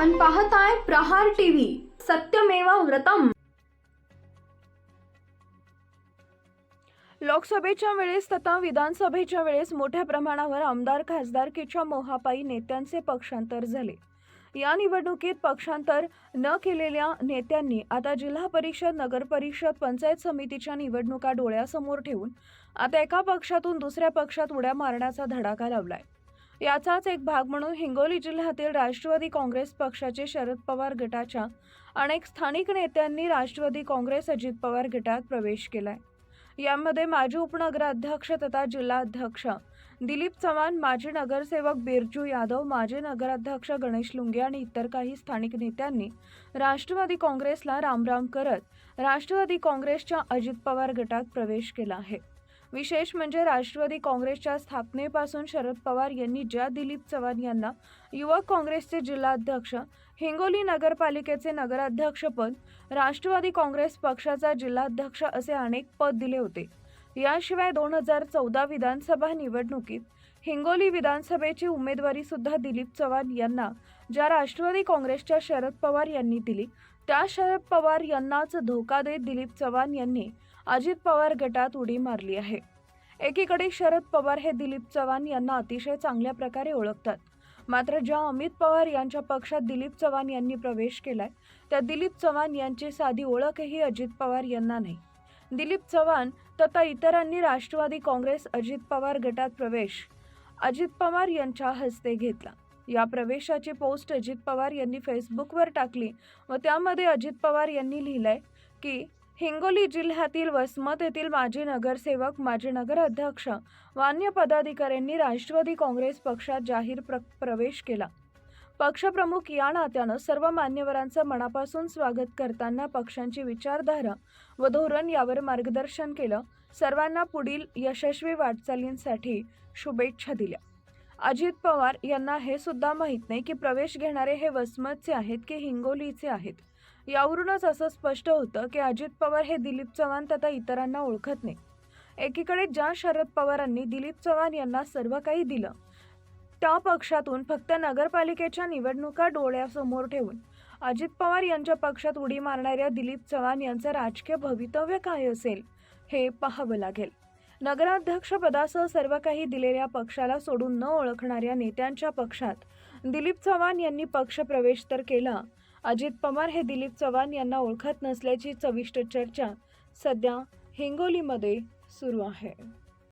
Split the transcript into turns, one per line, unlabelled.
पाहताय प्रहार टीव्ही. सत्यमेवा व्रतम.
लोकसभेच्या वेळेस तथा विधानसभेच्या वेळेस मोठ्या प्रमाणावर आमदार खासदारकीच्या मोहापायी नेत्यांचे पक्षांतर झाले. या निवडणुकीत पक्षांतर न केलेल्या नेत्यांनी आता जिल्हा परिषद नगर परिषद पंचायत समितीच्या निवडणुका डोळ्यासमोर ठेवून आता एका पक्षातून दुसऱ्या पक्षात उड्या मारण्याचा धडाका लावलाय. याचाच एक भाग म्हणून हिंगोली जिल्ह्यातील राष्ट्रवादी काँग्रेस पक्षाचे शरद पवार गटाच्या अनेक स्थानिक नेत्यांनी राष्ट्रवादी काँग्रेस अजित पवार गटात प्रवेश केलाय. यामध्ये माजी उपनगराध्यक्ष तथा जिल्हाध्यक्ष दिलीप चव्हाण माजी नगरसेवक बिरजू यादव माजी नगराध्यक्ष गणेश लुंगे आणि इतर काही स्थानिक नेत्यांनी राष्ट्रवादी काँग्रेसला रामराम करत राष्ट्रवादी काँग्रेसच्या अजित पवार गटात प्रवेश केला आहे. विशेष म्हणजे राष्ट्रवादी काँग्रेसच्या स्थापनेपासून शरद पवार यांनी ज्या दिलीप चव्हाण यांना युवक काँग्रेसचे जिल्हाध्यक्ष हिंगोली नगरपालिकेचे नगराध्यक्षपद राष्ट्रवादी काँग्रेस पक्षाचा जिल्हाध्यक्ष असे अनेक पद दिले होते. याशिवाय दोन हजार चौदा विधानसभा निवडणुकीत हिंगोली विधानसभेची उमेदवारी सुद्धा दिलीप चव्हाण यांना ज्या राष्ट्रवादी काँग्रेसच्या शरद पवार यांनी दिली त्या शरद पवार यांनाच धोका देत दिलीप चव्हाण यांनी अजित पवार गटात उडी मारली आहे. एकीकडे शरद पवार हे दिलीप चव्हाण यांना अतिशय चांगल्या प्रकारे ओळखतात. मात्र ज्या अमित पवार यांच्या पक्षात दिलीप चव्हाण यांनी प्रवेश केलाय त्या दिलीप चव्हाण यांची साधी ओळखही अजित पवार यांना नाही. दिलीप चव्हाण तथा इतरांनी राष्ट्रवादी काँग्रेस अजित पवार गटात प्रवेश अजित पवार यांच्या हस्ते घेतला. या प्रवेशाची पोस्ट अजित पवार यांनी फेसबुकवर टाकली व त्यामध्ये अजित पवार यांनी लिहिलंय की हिंगोली जिल्ह्यातील वसमत येथील माजी नगरसेवक माजी नगराध्यक्ष व अन्य पदाधिकाऱ्यांनी राष्ट्रवादी काँग्रेस पक्षात जाहीर प्र प्रवेश केला. पक्षप्रमुख या नात्यानं सर्व मान्यवरांचं मनापासून स्वागत करताना पक्षांची विचारधारा व धोरण यावर मार्गदर्शन केलं. सर्वांना पुढील यशस्वी वाटचालींसाठी शुभेच्छा दिल्या. अजित पवार यांना हे सुद्धा माहीत नाही की प्रवेश घेणारे हे वसमतचे आहेत की हिंगोलीचे आहेत. यावरूनच असं स्पष्ट होतं की अजित पवार हे दिलीप चव्हाण तथा इतरांना ओळखत नाही. एकीकडे ज्या शरद पवारांनी दिलीप चव्हाण यांना सर्व काही दिलं त्या पक्षातून फक्त नगरपालिकेच्या निवडणुका डोळ्यासमोर ठेवून अजित पवार यांच्या पक्षात उडी मारणाऱ्या दिलीप चव्हाण यांचं राजकीय भवितव्य काय असेल हे पाहावं लागेल. नगराध्यक्षपदासह सर्व काही दिलेल्या पक्षाला सोडून न ओळखणाऱ्या नेत्यांच्या पक्षात दिलीप चव्हाण यांनी पक्षप्रवेश तर केला अजित पवार हे दिलीप चव्हाण यांना ओळखत नसल्याची चविष्ट चर्चा सध्या हिंगोलीमध्ये सुरू आहे.